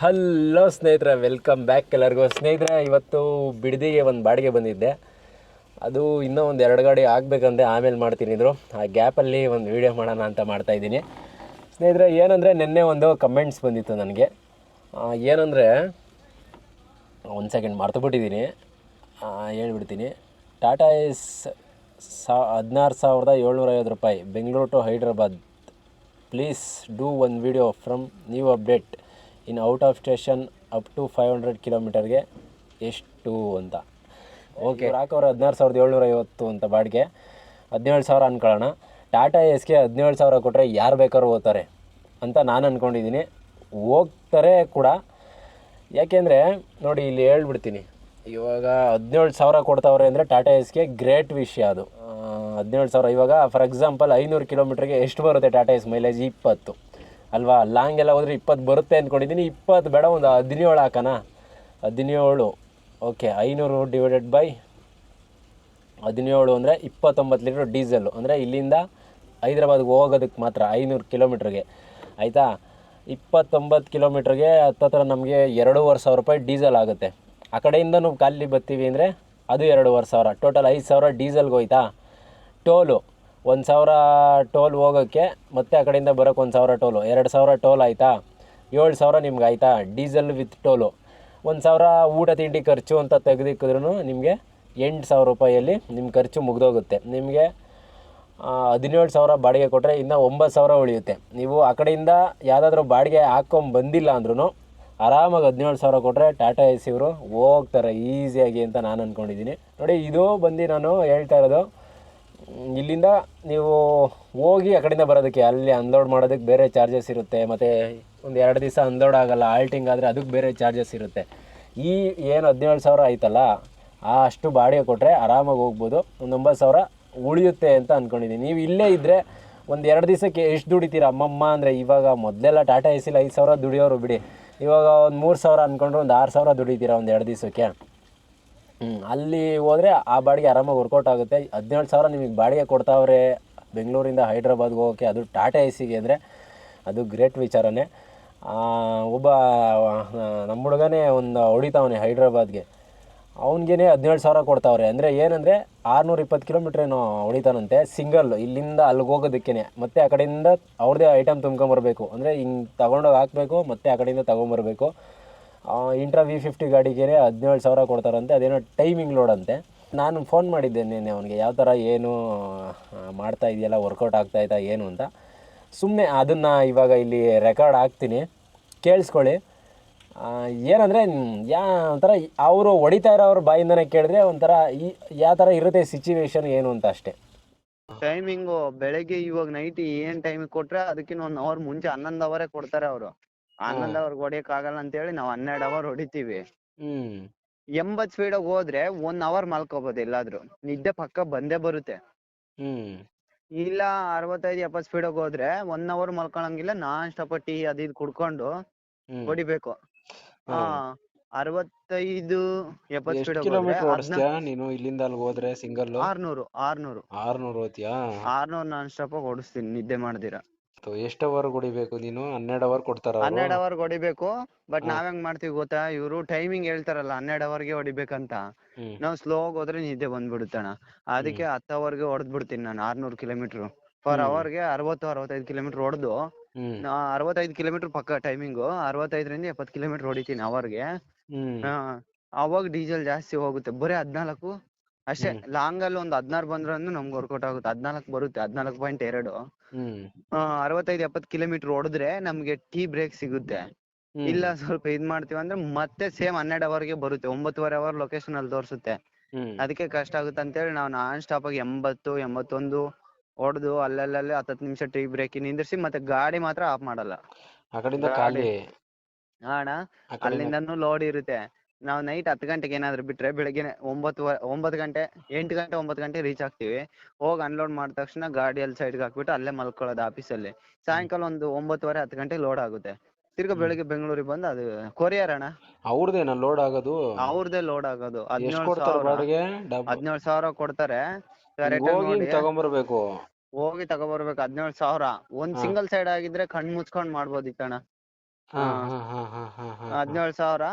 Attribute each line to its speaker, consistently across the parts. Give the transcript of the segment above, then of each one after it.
Speaker 1: Hello ಸ್ನೇಹಿತರೆ welcome back ಎಲ್ಲರಿಗೂ. ಸ್ನೇಹಿತರೆ, ಇವತ್ತು ಬಿಡದಿಗೆ ಒಂದು ಬಾಡಿಗೆ ಬಂದಿದ್ದೆ. ಅದು ಇನ್ನೂ ಒಂದು ಎರಡು ಗಾಡಿ ಆಗಬೇಕಂದ್ರೆ ಆಮೇಲೆ ಮಾಡ್ತೀನಿ ಇದ್ರು. ಆ ಗ್ಯಾಪಲ್ಲಿ ಒಂದು ವೀಡಿಯೋ ಮಾಡೋಣ ಅಂತ ಮಾಡ್ತಾ ಇದ್ದೀನಿ. ಸ್ನೇಹಿತರೆ, ಏನಂದರೆ ನಿನ್ನೆ ಒಂದು ಕಮೆಂಟ್ಸ್ ಬಂದಿತ್ತು ನನಗೆ. ಏನಂದರೆ, ಒಂದು ಸೆಕೆಂಡ್ ಮರ್ತುಬಿಟ್ಟಿದ್ದೀನಿ ಹೇಳ್ಬಿಡ್ತೀನಿ. ಟಾಟಾ ಎಸ್ ಸಾ, ಹದಿನಾರು ಸಾವಿರದ ಏಳ್ನೂರ ಐವತ್ತು ರೂಪಾಯಿ, Bengaluru to Hyderabad. Please do ಒಂದು video from new update in out of station up to five hundred ಕಿಲೋಮೀಟರ್ಗೆ ಎಷ್ಟು ಅಂತ. ಓಕೆ ಹಾಕೋರು ಹದಿನಾರು ಸಾವಿರದ ಏಳ್ನೂರ ಐವತ್ತು ಅಂತ ಬಾಡಿಗೆ. ಹದಿನೇಳು ಸಾವಿರ ಅನ್ಕೊಳ್ಳೋಣ. ಟಾಟಾ ಎಸ್ಗೆ ಹದಿನೇಳು ಸಾವಿರ ಕೊಟ್ಟರೆ ಯಾರು ಬೇಕಾದ್ರೂ ಹೋಗ್ತಾರೆ ಅಂತ ನಾನು ಅಂದ್ಕೊಂಡಿದ್ದೀನಿ ಹೋಗ್ತಾರೆ ಕೂಡ. ಯಾಕೆಂದರೆ ನೋಡಿ ಇಲ್ಲಿ ಹೇಳ್ಬಿಡ್ತೀನಿ. ಇವಾಗ ಹದಿನೇಳು ಸಾವಿರ ಕೊಡ್ತಾವ್ರೆ ಅಂದರೆ ಟಾಟಾ ಎಸ್ಗೆ ಗ್ರೇಟ್ ವಿಷಯ ಅದು. ಹದಿನೇಳು ಸಾವಿರ. ಇವಾಗ, ಫಾರ್ ಎಕ್ಸಾಂಪಲ್, ಐನೂರು ಕಿಲೋಮೀಟ್ರಿಗೆ ಎಷ್ಟು ಬರುತ್ತೆ ಟಾಟಾ ಎಸ್ ಮೈಲೇಜ್? ಇಪ್ಪತ್ತು. ಅಲ್ವಾ? ಲಾಂಗ್ ಎಲ್ಲ ಹೋದ್ರೆ ಇಪ್ಪತ್ತು ಬರುತ್ತೆ ಅಂದ್ಕೊಂಡಿದ್ದೀನಿ ಇಪ್ಪತ್ತು ಬೇಡ, ಒಂದು ಹದಿನೇಳು ಹಾಕೋಣ ಹದಿನೇಳು. ಓಕೆ ಐನೂರು ಡಿವೈಡೆಡ್ ಬೈ ಹದಿನೇಳು ಅಂದರೆ ಇಪ್ಪತ್ತೊಂಬತ್ತು ಲೀಟ್ರ್ ಡೀಸೆಲ್ಲು ಅಂದರೆ ಇಲ್ಲಿಂದ ಹೈದ್ರಾಬಾದ್ಗೆ ಹೋಗೋದಕ್ಕೆ ಮಾತ್ರ ಐನೂರು ಕಿಲೋಮೀಟ್ರಿಗೆ. ಆಯಿತಾ? ಇಪ್ಪತ್ತೊಂಬತ್ತು ಕಿಲೋಮೀಟ್ರಿಗೆ ಹತ್ತತ್ರ ನಮಗೆ ಎರಡೂವರೆ ಸಾವಿರ ರೂಪಾಯಿ ಡೀಸೆಲ್ ಆಗುತ್ತೆ. ಆ ಕಡೆಯಿಂದನೂ ಖಾಲಿ ಬರ್ತೀವಿ ಅಂದರೆ ಅದು ಎರಡೂವರೆ ಸಾವಿರ. ಟೋಟಲ್ ಐದು ಸಾವಿರ ಡೀಸೆಲ್ಗೆ ಹೋಯ್ತಾ? ಟೋಲು ಒಂದು ಸಾವಿರ ಟೋಲ್ ಹೋಗೋಕ್ಕೆ ಮತ್ತೆ ಆ ಕಡೆಯಿಂದ ಬರೋಕ್ಕೆ ಒಂದು ಸಾವಿರ ಟೋಲು. ಎರಡು ಸಾವಿರ ಟೋಲ್ ಆಯಿತಾ? ಏಳು ಸಾವಿರ ನಿಮ್ಗೆ ಆಯಿತಾ? Diesel with toll. ಒಂದು ಸಾವಿರ ಊಟ, ತಿಂಡಿ ಖರ್ಚು ಅಂತ ತೆಗೆದಿಕ್ಕಿದ್ರೂ ನಿಮಗೆ ಎಂಟು ಸಾವಿರ ರೂಪಾಯಿಯಲ್ಲಿ ನಿಮ್ಮ ಖರ್ಚು ಮುಗಿದೋಗುತ್ತೆ. ನಿಮಗೆ ಹದಿನೇಳು ಸಾವಿರ ಬಾಡಿಗೆ ಕೊಟ್ಟರೆ ಇನ್ನೂ ಒಂಬತ್ತು ಸಾವಿರ ಉಳಿಯುತ್ತೆ. ನೀವು ಆ ಕಡೆಯಿಂದ ಯಾವುದಾದ್ರೂ ಬಾಡಿಗೆ ಹಾಕ್ಕೊಂಡು ಬಂದಿಲ್ಲ ಅಂದ್ರೂ ಆರಾಮಾಗಿ ಹದಿನೇಳು ಸಾವಿರ ಕೊಟ್ಟರೆ ಟಾಟಾ ಎ ಸಿ ಇವರು ಹೋಗ್ತಾರೆ ಈಸಿಯಾಗಿ ಅಂತ ನಾನು ಅಂದ್ಕೊಂಡಿದ್ದೀನಿ ನೋಡಿ, ಇದು ಬಂದು ನಾನು ಹೇಳ್ತಾ ಇರೋದು ಇಲ್ಲಿಂದ ನೀವು ಹೋಗಿ ಆ ಕಡೆಯಿಂದ ಬರೋದಕ್ಕೆ, ಅಲ್ಲಿ ಅನ್ಲೋಡ್ ಮಾಡೋದಕ್ಕೆ ಬೇರೆ ಚಾರ್ಜಸ್ ಇರುತ್ತೆ. ಮತ್ತು ಒಂದು ಎರಡು ದಿವಸ ಅನ್ಲೋಡ್ ಆಗಲ್ಲ ಆಲ್ಟಿಂಗ್ ಆದರೆ ಅದಕ್ಕೆ ಬೇರೆ ಚಾರ್ಜಸ್ ಇರುತ್ತೆ. ಈ ಏನು ಹದಿನೇಳು ಸಾವಿರ ಆಯ್ತಲ್ಲ ಅಷ್ಟು ಬಾಡಿಗೆ ಕೊಟ್ಟರೆ ಆರಾಮಾಗಿ ಹೋಗ್ಬೋದು. ಒಂದು ಒಂಬತ್ತು ಸಾವಿರ ಉಳಿಯುತ್ತೆ ಅಂತ ಅಂದ್ಕೊಂಡಿದ್ದೀನಿ ನೀವು ಇಲ್ಲೇ ಇದ್ದರೆ ಒಂದು ಎರಡು ದಿವಸಕ್ಕೆ ಎಷ್ಟು ದುಡಿತೀರ? ಅಮ್ಮಮ್ಮ ಅಂದರೆ ಇವಾಗ ಮೊದಲೆಲ್ಲ ಟಾಟಾ ಎ ಐದು ಸಾವಿರ ದುಡಿಯೋರು ಬಿಡಿ. ಇವಾಗ ಒಂದು ಮೂರು ಸಾವಿರ ಅಂದ್ಕೊಂಡ್ರೆ ಒಂದು ಆರು ಸಾವಿರ ದುಡಿತೀರ ಒಂದು ಎರಡು ದಿವಸಕ್ಕೆ? ಅಲ್ಲಿ ಹೋದರೆ ಆ ಬಾಡಿಗೆ ಆರಾಮಾಗಿ ವರ್ಕೌಟ್ ಆಗುತ್ತೆ. ಹದಿನೇಳು ಸಾವಿರ ನಿಮಗೆ ಬಾಡಿಗೆ ಕೊಡ್ತಾವ್ರೆ ಬೆಂಗಳೂರಿಂದ ಹೈದ್ರಾಬಾದ್ಗೆ ಹೋಗೋಕ್ಕೆ ಅದು ಟಾಟಾ ಎ ಸಿಗೆ ಅಂದರೆ ಅದು ಗ್ರೇಟ್ ವಿಚಾರನೇ. ಒಬ್ಬ ನಮ್ಮ ಹುಡುಗನೇ ಒಂದು ಹೊಡಿತಾವನೆ ಹೈದ್ರಾಬಾದ್ಗೆ. ಅವ್ನಿಗೇನೆ ಹದಿನೇಳು ಸಾವಿರ ಕೊಡ್ತಾವ್ರೆ. ಅಂದರೆ ಏನಂದರೆ ಆರುನೂರ ಇಪ್ಪತ್ತು ಕಿಲೋಮೀಟ್ರ್ ಏನೋ ಹೊಡಿತಾನಂತೆ ಸಿಂಗಲ್ ಇಲ್ಲಿಂದ ಅಲ್ಲಿಗೆ ಹೋಗೋದಕ್ಕೇ ಮತ್ತೆ ಆ ಕಡೆಯಿಂದ ಅವ್ರದ್ದೇ ಐಟಮ್ ತುಂಬ್ಕೊಂಬರ್ಬೇಕು. ಅಂದರೆ ಹಿಂಗೆ ತೊಗೊಂಡೋಗಿ ಹಾಕಬೇಕು, ಮತ್ತೆ ಆ ಕಡೆಯಿಂದ ತೊಗೊಂಬರ್ಬೇಕು. ಇಂಟ್ರಾ ವಿ ಫಿಫ್ಟಿ ಗಾಡಿಗೆ ಹದಿನೇಳು ಸಾವಿರ ಕೊಡ್ತಾರಂತೆ, ಅದೇನೋ ಟೈಮಿಂಗ್ ಲೋಡ್ ಅಂತೆ. ನಾನು ಫೋನ್ ಮಾಡಿದ್ದೆ ನಿನ್ನೆ ಅವನಿಗೆ, ಯಾವ ಥರ ಏನು ಮಾಡ್ತಾ ಇದೆಯಲ್ಲ ವರ್ಕೌಟ್ ಆಗ್ತಾ ಇದ್ದ ಏನು ಅಂತ? ಸುಮ್ಮನೆ ಅದನ್ನು ಇವಾಗ ಇಲ್ಲಿ ರೆಕಾರ್ಡ್ ಹಾಕ್ತೀನಿ, ಕೇಳಿಸ್ಕೊಳ್ಳಿ. ಏನಂದರೆ, ಯಾ, ಒಂಥರ ಅವರು ಹೊಡಿತಾ ಇರೋವ್ರ ಬಾಯಿಂದನೇ ಕೇಳಿದ್ರೆ ಒಂಥರ ಈ ಯಾವ ಥರ ಇರುತ್ತೆ ಸಿಚುವೇಶನ್ ಏನು ಅಂತ ಅಷ್ಟೇ.
Speaker 2: ಟೈಮಿಂಗು ಬೆಳಗ್ಗೆ ಇವಾಗ ನೈಟ್ ಏನು ಟೈಮಿಗೆ ಕೊಟ್ರೆ ಅದಕ್ಕಿಂತ ಒಂದು ಅವರ್ ಮುಂಚೆ ಹನ್ನೊಂದು ಅವರೇ ಕೊಡ್ತಾರೆ ಅವರು. ಹನ್ನೊಂದ್ ಅವ್ರಿಗೆ ಹೊಡಿಯಕ್ ಆಗಲ್ಲ ಅಂತ ಹೇಳಿ ನಾವ್ ಹನ್ನೆರಡ್ ಅವರ್ ಹೊಡಿತೀವಿ.
Speaker 1: ಹ್ಮ್.
Speaker 2: ಎಂಬತ್ ಸ್ಪೀಡ್ ಹೋದ್ರೆ ಒನ್ ಅವರ್ ಮಲ್ಕೋಬಹುದು ಎಲ್ಲಾದ್ರೂ. ನಿದ್ದೆ ಪಕ್ಕ ಬಂದೇ ಬರುತ್ತೆ.
Speaker 1: ಹ್ಞೂ
Speaker 2: ಇಲ್ಲ ಅರವತ್ತೈದು ಎಪ್ಪತ್ ಸ್ಪೀಡ್ ಹೋದ್ರೆ ಒನ್ ಅವರ್ ಮಲ್ಕೊಳಂಗಿಲ್ಲ ನಾನ್ ಸ್ಟಾಪ್ ಟೀ ಅದ್ ಇದ್ ಕುಡ್ಕೊಂಡು ಹೊಡಿಬೇಕು. ಹಾ ಅರವತ್ತೈದು ಎಪ್ಪತ್ ಸ್ಪೀಡ್
Speaker 1: ಎಷ್ಟು ಕಿಲೋಮೀಟರ್ ಓಡಿಸ್ತೀಯಾ ನೀನು ಇಲ್ಲಿಂದ ಅಲ್ಲಿಗೆ ಹೋದ್ರೆ ಸಿಂಗಲ್
Speaker 2: ಆರ್ನೂರು ಆರ್ನೂರು.
Speaker 1: ಆರ್ನೂರು ಹೋಗ್ತೀಯಾ
Speaker 2: ಆರ್ನೂರ್ ನಾನ್ ಸ್ಟಾಪ್ ಓಡಿಸ್ತೀನಿ ನಿದ್ದೆ ಮಾಡ್ದಿರ.
Speaker 1: ಎಷ್ಟು ಅವರ್ ಹೊಡಿಬೇಕು ನೀನು? ಹನ್ನೆರಡು ಅವರ್ ಕೊಡ್ತಾರ
Speaker 2: ಹನ್ನೆರಡ್ ಅವರ್ ಹೊಡಿಬೇಕು ಬಟ್
Speaker 1: ಹಾ.
Speaker 2: ನಾವ್ ಹೆಂಗ್ ಮಾಡ್ತೀವಿ ಗೊತ್ತಾ? ಇವ್ರು ಟೈಮಿಂಗ್ ಹೇಳ್ತಾರಲ್ಲ ಹನ್ನೆರಡ್ ಅವರ್ಗೆ ಹೊಡಿಬೇಕಂತ.
Speaker 1: ಹ್ಮ್.
Speaker 2: ನಾವ್ ಸ್ಲೋ ಹೋದ್ರೆ ನಿದ್ದೆ ಬಂದ್ಬಿಡುತ್ತಣ್ಣ ಅದಕ್ಕೆ ಹತ್ತು ಅವರ್ಗೆ ಹೊಡೆದ್ ಬಿಡ್ತೀನಿ ನಾನು ಆರ್ನೂರ್ ಕಿಲೋಮೀಟರ್ ಪರ್. ಅವರ್ಗೆ ಅರವತ್ತು ಅರವತ್ತೈದು ಕಿಲೋಮೀಟರ್ ಹೊಡೆದು
Speaker 1: ಹ್ಮ್.
Speaker 2: ಅರವತ್ತೈದು ಕಿಲೋಮೀಟರ್ ಪಕ್ಕ ಟೈಮಿಂಗು ಅರವತ್ತೈದರಿಂದ ಎಪ್ಪತ್ತು ಕಿಲೋಮೀಟರ್ ಹೊಡಿತೀನಿ ಅವರ್ಗೆ
Speaker 1: ಹ್ಮ್.
Speaker 2: ಅವಾಗ ಡೀಸೆಲ್ ಜಾಸ್ತಿ ಹೋಗುತ್ತೆ. ಬರೀ ಹದ್ನಾಲ್ಕು? ಅಷ್ಟೇ
Speaker 1: ಹ್ಮ್.
Speaker 2: ಲಾಂಗ್ ಅಲ್ಲಿ ಒಂದ್ ಹದ್ನಾರು ಬಂದ್ರೆ ನಮ್ಗೆ ವರ್ಕೌಟ್ ಆಗುತ್ತೆ. ಹದ್ನಾಲ್ಕು ಬರುತ್ತೆ ಹದ್ನಾಲ್ಕು ಪಾಯಿಂಟ್ ಎರಡು.
Speaker 1: ಹ್ಮ್.
Speaker 2: ಅರವತ್ತೈದು ಎಪ್ಪತ್ತು ಕಿಲೋಮೀಟರ್ ಹೊಡೆದ್ರೆ ನಮ್ಗೆ ಟೀ ಬ್ರೇಕ್ ಸಿಗುತ್ತೆ.
Speaker 1: ಹ್ಮ್.
Speaker 2: ಇಲ್ಲ ಸ್ವಲ್ಪ ಇದ್ ಮಾಡ್ತೀವಿ ಅಂದ್ರೆ ಮತ್ತೆ ಸೇಮ್ ಹನ್ನೆರಡು ಅವರ್ಗೆ ಬರುತ್ತೆ. ಒಂಬತ್ತುವರೆ ಅವರ್ ಲೊಕೇಶನ್ ಅಲ್ಲಿ ತೋರಿಸುತ್ತೆ.
Speaker 1: ಹ್ಮ್.
Speaker 2: ಅದಕ್ಕೆ ಕಷ್ಟ ಆಗುತ್ತೆ ಅಂತೇಳಿ ನಾವು ನಾನ್ ಸ್ಟಾಪ್ ಆಗಿ ಎಂಬತ್ತು ಎಂಬತ್ತೊಂದು ಹೊಡೆದು ಅಲ್ಲಲ್ಲೇ ಹತ್ತತ್ತು ನಿಮಿಷ ಟೀ ಬ್ರೇಕ್ ನಿಂದಿರ್ಸಿ ಮತ್ತೆ ಗಾಡಿ ಮಾತ್ರ ಆಫ್ ಮಾಡಲ್ಲ.
Speaker 1: ಆ ಕಡೆಯಿಂದ
Speaker 2: ಗಾಡಿ-
Speaker 1: ಖಾಲಿ
Speaker 2: ಹಾ ಅಣ್ಣ
Speaker 1: ಆ ಕಡೆಯಿಂದ.
Speaker 2: ಅಲ್ಲಿಂದನೂ ಲೋಡ್ ಇರುತ್ತೆ. ನಾವು ನೈಟ್ ಹತ್ತು ಗಂಟೆಗೆ ಏನಾದ್ರು ಬಿಟ್ರೆ ಬೆಳಗ್ಗೆ ಒಂಬತ್ತು ಒಂಬತ್ತು ಗಂಟೆ ಎಂಟು ಗಂಟೆ ಒಂಬತ್ತು ಗಂಟೆ ರೀಚ್ ಆಗ್ತೀವಿ. ಹೋಗಿ ಅನ್ಲೋಡ್ ಮಾಡಿದ ತಕ್ಷಣ ಗಾಡಿಯಲ್ಲಿ ಸೈಡ್ಗೆ ಹಾಕ್ಬಿಟ್ಟು ಅಲ್ಲೇ ಮಲ್ಕೊಳ್ಳೋದು ಆಫೀಸಲ್ಲಿ ಸಾಯಂಕಾಲ ಒಂದು ಒಂಬತ್ತುವರೆ ಹತ್ತು ಗಂಟೆ ಲೋಡ್ ಆಗುತ್ತೆ. ತಿರ್ಗಾ. ಬೆಳಿಗ್ಗೆ ಬೆಂಗಳೂರಿಗೆ ಬಂದು ಅದು ಕೊರಿಯರ್ ಅಣ್ಣ.
Speaker 1: ಅವ್ರದೇನ ಲೋಡ್ ಆಗೋದು?
Speaker 2: ಅವ್ರದೇ ಲೋಡ್ ಆಗೋದು.
Speaker 1: ಎಷ್ಟು
Speaker 2: ಹದಿನೇಳು
Speaker 1: ಕೊಡ್ತಾರ
Speaker 2: ಸಾವಿರ.
Speaker 1: ಬಾಡಿಗೆ ಡಬ್
Speaker 2: ಹದಿನೇಳು ಸಾವಿರ ಕೊಡ್ತಾರೆ.
Speaker 1: ಈಗ
Speaker 2: ಆಗಿ
Speaker 1: ಹೋಗಿ
Speaker 2: ನೋಡಿ.
Speaker 1: ತಗೊಂಬರ್ಬೇಕು.
Speaker 2: ಹೋಗಿ ತಗೊಬರ್ಬೇಕು ಹದಿನೇಳು ಸಾವಿರ. ಒಂದ್
Speaker 1: ಹಾ.
Speaker 2: ಸಿಂಗಲ್ ಸೈಡ್ ಆಗಿದ್ರೆ ಕಣ್ ಮುಚ್ಕೊಂಡ್ ಮಾಡ್ಬೋದಿತ್ತಣ್ಣ. ಹದಿನೇಳು ಸಾವಿರ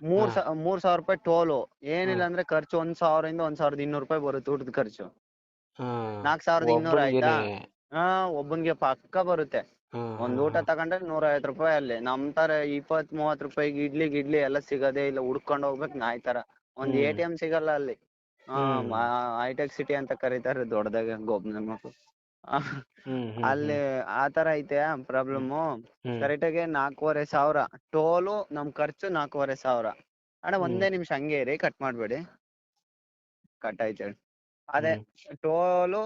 Speaker 2: ಮೂರ್ ಸಾ ಮೂರ್ ಸಾವಿರ ರೂಪಾಯಿ ಟೋಲು. ಏನಿಲ್ಲ ಅಂದ್ರೆ ಖರ್ಚು ಒಂದ್ ಸಾವಿರದಿಂದ ಒಂದ್ ಸಾವಿರದ ಇನ್ನೂರು ರೂಪಾಯಿ ಬರುತ್ತೆ ಊಟದ ಖರ್ಚು. ನಾಲ್ಕ್ ಸಾವಿರದ ಇನ್ನೂರ್ ಆಯ್ತಾ? ಹಾ ಒಬ್ಬನ್ಗೆ ಪಕ್ಕ ಬರುತ್ತೆ. ಒಂದ್ ಊಟ ತಗೊಂಡ್ರೆ ನೂರ ಐವತ್ ರೂಪಾಯಿ ಅಲ್ಲಿ. ನಮ್ ತರ ಇಪ್ಪತ್ ಮೂವತ್ ರೂಪಾಯಿಗೆ ಇಡ್ಲಿ ಗಿಡ್ಲಿ ಎಲ್ಲ ಸಿಗೋದೇ ಇಲ್ಲ. ಹುಡ್ಕೊಂಡ್ ಹೋಗ್ಬೇಕು ನಾಯಿ ತರ ಒಂದ್
Speaker 1: ಹ್ಮ್.
Speaker 2: ಎ ಟಿ ಎಂ ಸಿಗಲ್ಲ ಅಲ್ಲಿ.
Speaker 1: ಹ್ಮ್.
Speaker 2: ಹೈಟೆಕ್ ಸಿಟಿ ಅಂತ ಕರೀತಾರೆ ದೊಡ್ಡದಾಗ ಗೊಬ್ಬನ ಅಲ್ಲಿ ಆ ತರ ಐತೆ ಪ್ರಾಬ್ಲಮ್ ಕರೆಕ್ಟ್ ಆಗಿ ನಾಲ್ಕೂವರೆ ಸಾವಿರ. ಟೋಲು ನಮ್ ಖರ್ಚು ನಾಲ್ಕೂವರೆ ಸಾವಿರ. ಅಣ್ಣ ಒಂದೇ ನಿಮಿಷ ಹಂಗೆ ಇರಿ ಕಟ್ ಮಾಡ್ಬೇಡಿ. ಕಟ್ ಆಯ್ತು ಹೇಳಿ. ಅದೇ ಟೋಲು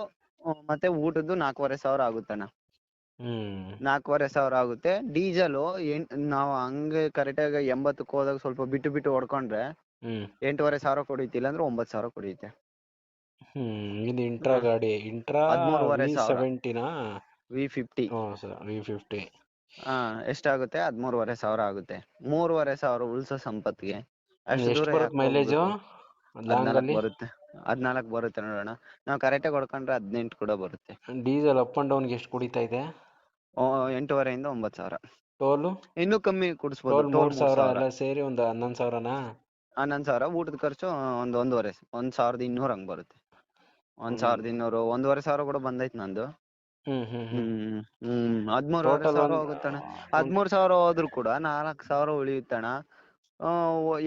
Speaker 2: ಮತ್ತೆ ಊಟದ್ದು ನಾಲ್ಕೂವರೆ ಸಾವಿರ ಆಗುತ್ತಣ್ಣ ನಾಲ್ಕೂವರೆ ಸಾವಿರ ಆಗುತ್ತೆ. ಡೀಸೆಲ್ ನಾವು ಹಂಗೆ ಕರೆಕ್ಟಾಗಿ ಎಂಬತ್ತಕ್ಕೆ ಹೋದಾಗ ಸ್ವಲ್ಪ ಬಿಟ್ಟು ಬಿಟ್ಟು ಹೊಡ್ಕೊಂಡ್ರೆ ಎಂಟೂವರೆ ಸಾವಿರ ಕುಡಿಯುತ್ತೆ ಇಲ್ಲಾಂದ್ರೆ ಒಂಬತ್ತು ಸಾವಿರ ಕೊಡಿಯುತ್ತೆ
Speaker 1: ಇದು ಇಂಟ್ರಾ ಗಾಡಿ. ಇಂಟ್ರಾ
Speaker 2: ಹದ್ಮೂರುವರೆ
Speaker 1: ವಿ
Speaker 2: ಸಾವಿರ.
Speaker 1: ಸೆವೆಂಟಿನಾ
Speaker 2: ವಿ ಫಿಫ್ಟಿ
Speaker 1: ವಿ ಫಿಫ್ಟಿ
Speaker 2: ಹಾ ಎಷ್ಟಾಗುತ್ತೆ? ಹದ್ಮೂರುವರೆ ಸಾವಿರ ಆಗುತ್ತೆ. ಮೂರುವರೆ ಸಾವಿರ ಉಳ್ಸೋ ಸಂಪತ್ತಿಗೆ. ಅಷ್ಟು
Speaker 1: ಎಷ್ಟು
Speaker 2: ದೂರ
Speaker 1: ಬರುತ್ತೆ
Speaker 2: ಯಾಕ್
Speaker 1: ಮೈಲೇಜು
Speaker 2: ಹೋಗ್ಬೇಕು?
Speaker 1: ಲಾಂಗ್
Speaker 2: ಹದ್ನಾಲ್ಕು
Speaker 1: ಅಲ್ಲಿ?
Speaker 2: ಬರುತ್ತೆ. ಹದ್ನಾಲ್ಕು ಬರುತ್ತೆ ನೋಡೋಣ. ನಾವು ಕರೆಕ್ಟಾಗಿ ಹೊಡ್ಕೊಂಡ್ರೆ ಹದಿನೆಂಟು ಕೂಡ ಬರುತ್ತೆ.
Speaker 1: ಡೀಸೆಲ್ ಅಪ್ ಅಂಡ್ ಡೌನ್ಗೆ ಎಷ್ಟು ಕುಡಿತಾ ಇದೆ?
Speaker 2: ಓ, ಎಂಟೂವರೆಯಿಂದ ಒಂಬತ್ತು ಸಾವಿರ.
Speaker 1: ಟೋಲು
Speaker 2: ಇನ್ನೂ ಕಮ್ಮಿ ಕುಡಿಸ್ಬೋದು.
Speaker 1: ಟೋಲ್
Speaker 2: ಟೋಲ್
Speaker 1: ಮೂರ್ ಸಾವಿರ ಎಲ್ಲ ಸೇರಿ ಒಂದು ಹನ್ನೊಂದು ಸಾವಿರನಾ?
Speaker 2: ಹನ್ನೊಂದು ಸಾವಿರ. ಊಟದ ಖರ್ಚು ಒಂದು ಒಂದೂವರೆ ಒಂದ್ ಸಾವಿರದ ಇನ್ನೂರು ಹಂಗ್ ಬರುತ್ತೆ. ಒಂದ್. ಸಾವಿರದ ಇನ್ನೂರು ಒಂದೂವರೆ ಸಾವಿರ ಕೂಡ ಬಂದೈತ್ ನಂದು.
Speaker 1: ಹ್ಮ್ ಹ್ಮ್
Speaker 2: ಹದ್ಮೂರುವರೆ ಸಾವಿರ ಹೋಗುತ್ತಣ್ಣ. ಹದ್ಮೂರು ಸಾವಿರ ಹೋದ್ರು ಕೂಡ ನಾಲ್ಕ್ ಸಾವಿರ ಉಳಿಯುತ್ತಣ್ಣ.